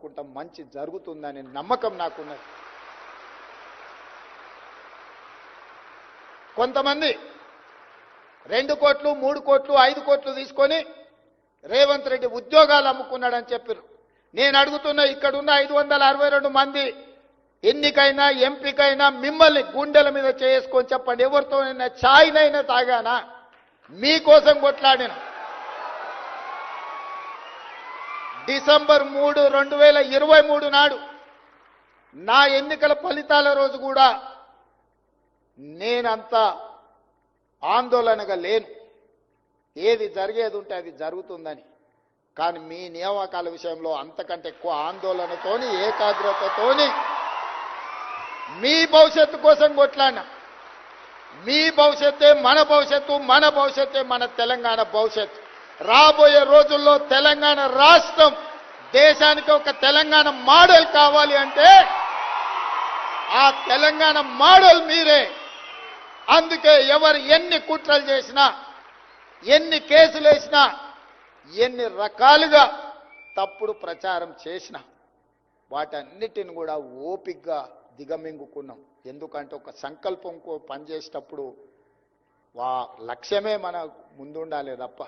తప్పకుండా మంచి జరుగుతుందనే నమ్మకం నాకున్నది. కొంతమంది రెండు కోట్లు మూడు కోట్లు ఐదు కోట్లు తీసుకొని రేవంత్ రెడ్డి ఉద్యోగాలు అమ్ముకున్నాడని చెప్పారు నేను అడుగుతున్న ఇక్కడున్న ఐదు వందల అరవై రెండు మంది ఎన్నికైనా ఎంపికైనా మిమ్మల్ని గుండెల మీద చేసుకొని చెప్పండి ఎవరితోనైనా ఛాయ్నైనా తాగానా? మీకోసం కొట్లాడినా? డిసెంబర్ మూడు రెండు వేల ఇరవై మూడు నాడు నా ఎన్నికల ఫలితాల రోజు కూడా నేనంత ఆందోళనగా లేను. ఏది జరిగేది ఉంటే అది జరుగుతుందని. కానీ మీ నియామకాల విషయంలో అంతకంటే ఎక్కువ ఆందోళనతోని ఏకాగ్రతతోని మీ భవిష్యత్తు కోసం కొట్లాడినా. మీ భవిష్యత్తే మన భవిష్యత్తు మన భవిష్యత్తే మన తెలంగాణ భవిష్యత్తు. రాబోయే రోజుల్లో తెలంగాణ రాష్ట్రం దేశానికి ఒక తెలంగాణ మోడల్ కావాలి అంటే ఆ తెలంగాణ మోడల్ మీరే. అందుకే ఎవరు ఎన్ని కుట్రలు చేసినా ఎన్ని కేసులు వేసినా ఎన్ని రకాలుగా తప్పుడు ప్రచారం చేసినా వాటన్నిటిని కూడా ఓపిగ్గా దిగమింగుకున్నాం. ఎందుకంటే ఒక సంకల్పం పనిచేసేటప్పుడు వా లక్ష్యమే మన ముందుండాలి తప్ప.